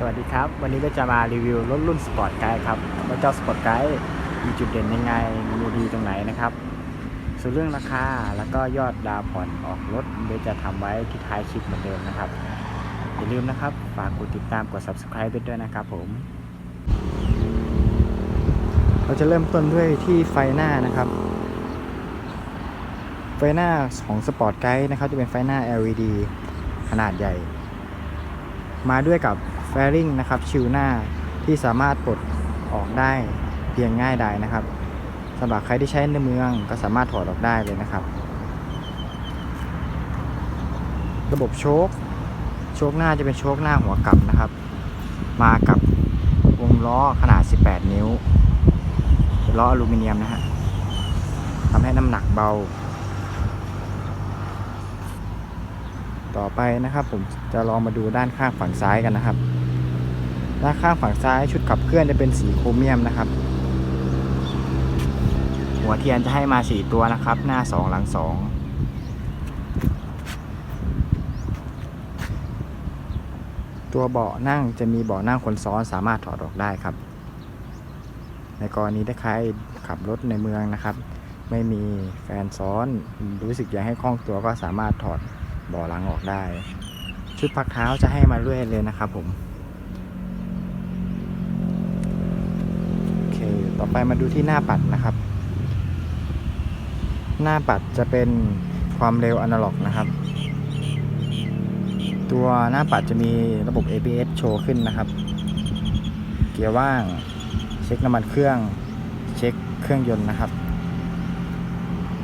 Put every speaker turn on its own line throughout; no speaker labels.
สวัสดีครับ วันนี้ก็จะมารีวิวรถรุ่นสปอร์ตไกด์ครับว่าเจ้าสปอร์ตไกด์มีจุดเด่นยังไง มีดีตรงไหนนะครับ ส่วนเรื่องราคาแล้วก็ยอดดาวน์ผ่อนออกรถเบสจะทำไว้ที่ท้ายคลิปเหมือนเดิมนะครับ อย่าลืมนะครับ ฝากกดติดตามกด subscribe ไปด้วยนะครับผม เราจะเริ่มต้นด้วยที่ไฟหน้านะครับ ไฟหน้าของสปอร์ตไกด์นะครับจะเป็นไฟหน้า LED ขนาดใหญ่ มาด้วยกับ แฟริ่งนะครับชิวหน้าที่สามารถปลดออกได้เพียงง่ายดายนะครับสำหรับใครที่ใช้ในเมืองก็สามารถถอดออกได้เลยนะครับ ระบบโชคโชคหน้าจะเป็นโชคหน้าหัวกลับนะครับ มากับวงล้อขนาด 18 นิ้วล้ออลูมิเนียมนะฮะทำให้น้ำหนักเบา ต่อไปนะครับผมจะลองมาดูด้านข้างฝั่งซ้ายกันนะครับ ด้านข้างฝั่งซ้ายชุดขับเคลื่อนจะเป็นสีโครเมียมนะครับ หัวเทียนจะให้มา 4 ตัวนะครับ หน้า 2 หลัง 2ตัวเบาะนั่งจะมีเบาะนั่งคนซ้อนสามารถถอดออกได้ครับ ในกรณีถ้าใครขับรถในเมืองนะครับ ไม่มีแฟนซ้อนรู้สึกอยากให้คล่องตัวก็สามารถถอดเบ่อหลังออกได้ ชุดพักเท้าจะให้มาเรื่อยเลยนะครับผม โอเค ต่อ ไปมาดูที่หน้าปัดนะครับ หน้าปัดจะเป็นความเร็วอนาล็อกนะครับ ตัวหน้าปัดจะมีระบบ ABS โชว์ขึ้นนะครับ เกียร์ว่าง เช็คน้ำมันเครื่อง เช็คเครื่องยนต์นะครับ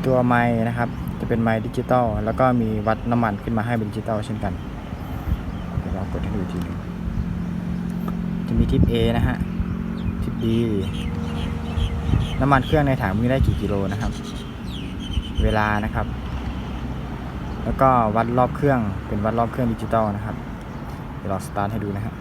ตัวไม้นะครับจะเป็นไมค์ดิจิตอลแล้วก็มีวัดน้ำมันขึ้นมาให้เป็นดิจิตอลเช่นกันเดี๋ยวเรากดให้ดูทีนึงจะมีทิป A นะฮะทิป B น้ำมันเครื่องในถังมีได้กี่กิโลนะครับ เวลานะครับ แล้วก็วัดรอบเครื่องเป็นวัดรอบเครื่องดิจิตอลนะครับเดี๋ยวเราสตาร์ทให้ดูนะครับ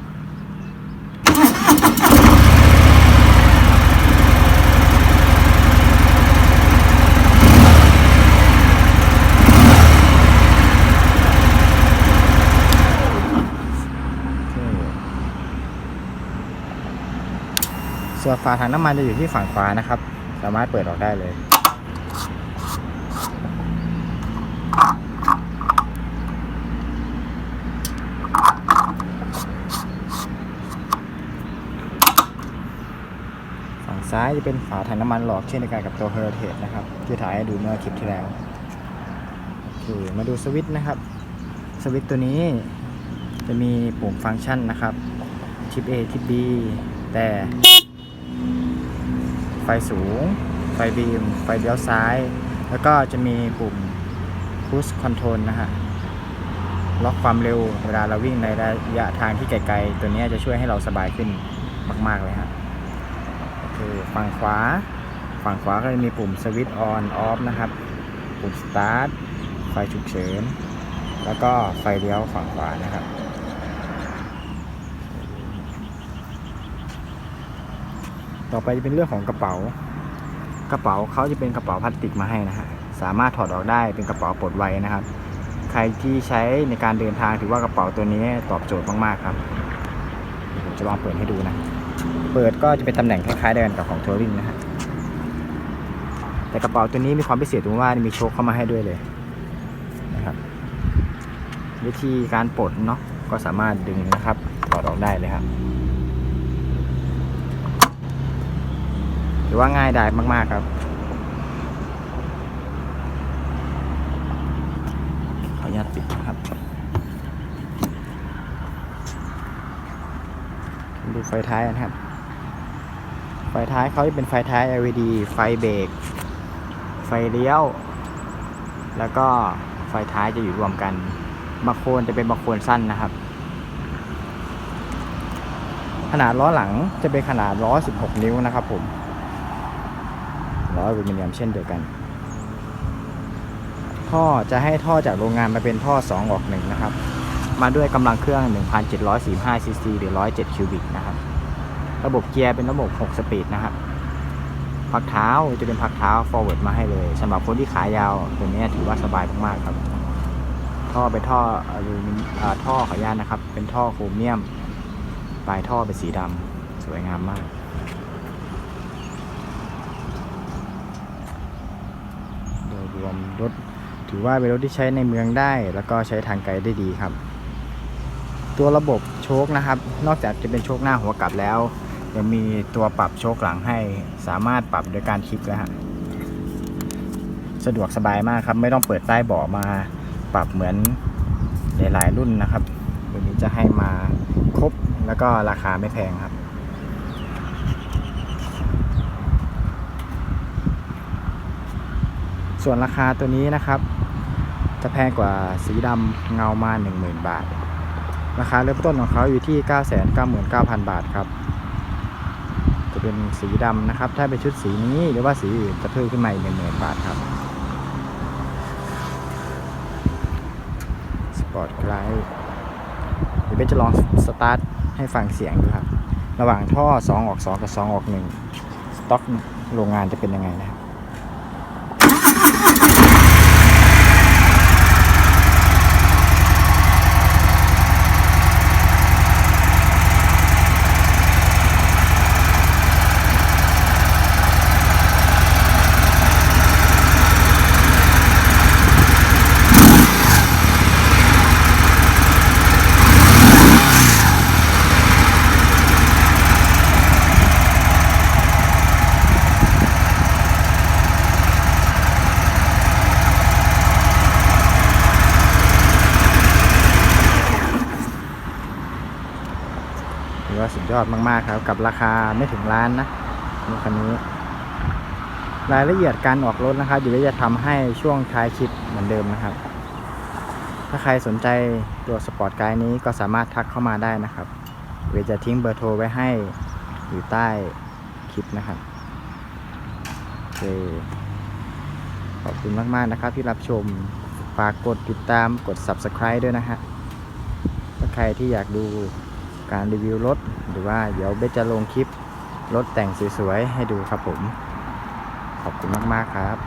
วน ฝาถังน้ำมันจะอยู่ที่ฝั่งขวานะครับ สามารถเปิดออกได้เลย ฝั่งซ้ายจะเป็นฝาถังน้ำมันหลอกเช่นเดียวกันกับตัว Heritage นะครับ ที่ถ่ายให้ดูเมื่อคลิปที่แล้วโอเคมาดูสวิตช์นะครับ สวิตช์ตัวนี้จะมีปุ่มฟังก์ชันนะครับทิป A ทิป B แต่ ไฟสูง ไฟบีม ไฟเลี้ยวซ้าย แล้วก็จะมีปุ่ม Cruise Control นะฮะ ล็อกความเร็วเวลาเราวิ่งในระยะทางที่ไกลๆ ตัวนี้จะช่วยให้เราสบายขึ้นมาก ๆ เลยฮะโอฝั่งขวา ฝั่งขวาก็จะมีปุ่มสวิตช์ออนออฟนะครับ ปุ่ม Start ไฟฉุกเฉิน แล้วก็ไฟเลี้ยวฝั่งขวานะครับ ต่อไปจะเป็นเรื่องของกระเป๋า กระเป๋าเขาจะเป็นกระเป๋าพลาสติกมาให้นะฮะ สามารถถอดออกได้เป็นกระเป๋าปลดไว้นะครับ ใครที่ใช้ในการเดินทางถือว่ากระเป๋าตัวนี้ตอบโจทย์มากๆครับผมจะลองเปิดให้ดูนะ เปิดก็จะเป็นตำแหน่งคล้ายๆเดิมกับของทัวริงนะฮะ แต่กระเป๋าตัวนี้มีความพิเศษตรงว่ามีโชคเข้ามาให้ด้วยเลยนะครับ วิธีการปลดเนาะก็สามารถดึงนะครับถอดออกได้เลยครับ ถือว่าง่ายไดายมากๆครับขออนุญาตปิดนะครับดูไฟท้ายนะครับ ไฟท้ายเขาจะเป็นไฟท้าย LED ไฟเบรกไฟเลี้ยว แล้วก็ไฟท้ายจะอยู่รวมกันบางโคนจะเป็นบางโคนสั้นนะครับ ขนาดล้อหลังจะเป็นขนาดล้อ16 นิ้วนะครับผม ล้ออลูมิเนียมเช่นเดียวกัน ท่อจะให้ท่อจากโรงงานมาเป็นท่อ 2 ออก1นะครับ มาด้วยกำลังเครื่อง 1,745ซีซีหรือ 107 คิวบิกนะครับ ระบบเกียร์เป็นระบบ 6 สปีดนะครับพักเท้าจะเป็นพักเท้า forward มาให้เลยสำหรับคนที่ขายาวตัวนี้ถือว่าสบายมากๆครับ ท่อเป็นท่ออลูมิเนียมอ่าท่อขออนุญาตนะครับ เป็นท่อโครเมียม ปลายท่อเป็นสีดำสวยงามมาก โดยร วมรถถือว่าเป็นรถที่ใช้ในเมืองได้ แล้วก็ใช้ทางไกลได้ดีครับ ตัวระบบโชคนะครับ นอกจากจะเป็นโชคหน้าหัวกลับแล้ว ยังมีตัวปรับโชคหลังให้สามารถปรับโดยการคลิกแล้วฮะสะดวกสบายมากครับ ไม่ต้องเปิดใต้เบาะมาปรับเหมือนหลายๆรุ่นนะครับตัวนี้จะให้มาครบแล้วก็ราคาไม่แพงครับ ส่วนราคาตัวนี้นะครับ จะแพงกว่าสีดำเงามา 10,000 บาท ราคาเริ่มต้นของเขาอยู่ที่ 999,000 บาทครับ จะเป็นสีดำนะครับ ถ้าเป็นชุดสีนี้หรือว่าสีอื่นจะเพิ่มขึ้นมาอีก10,000 บาทครับสปอร์ตไลท์เดี๋ยวเบนจะลองสตาร์ทให้ฟังเสียงดูครับ ระหว่างท่อ 2 ออก 2 กับ 2 ออก 1 สต็อกโรงงานจะเป็นยังไงนะครับ ยอดมาก ๆ ครับ กับราคาไม่ถึงล้านนะรถคันนี้ รายละเอียดการออกรถนะครับเดี๋ยวจะทำให้ช่วงท้ายคลิปเหมือนเดิมนะครับ ถ้าใครสนใจตัวสปอร์ตไกด์นี้ก็สามารถทักเข้ามาได้นะครับเวจะทิ้งเบอร์โทรไว้ให้อยู่ใต้คลิปนะครับโอเคขอบคุณมาก ๆ นะครับที่รับชมฝากกดติดตามกด subscribe ด้วยนะฮะถ้าใครที่อยากดู การรีวิวรถ หรือว่าเดี๋ยวเบสจะลงคลิปรถแต่งสวยๆให้ดูครับผม ขอบคุณมากๆครับ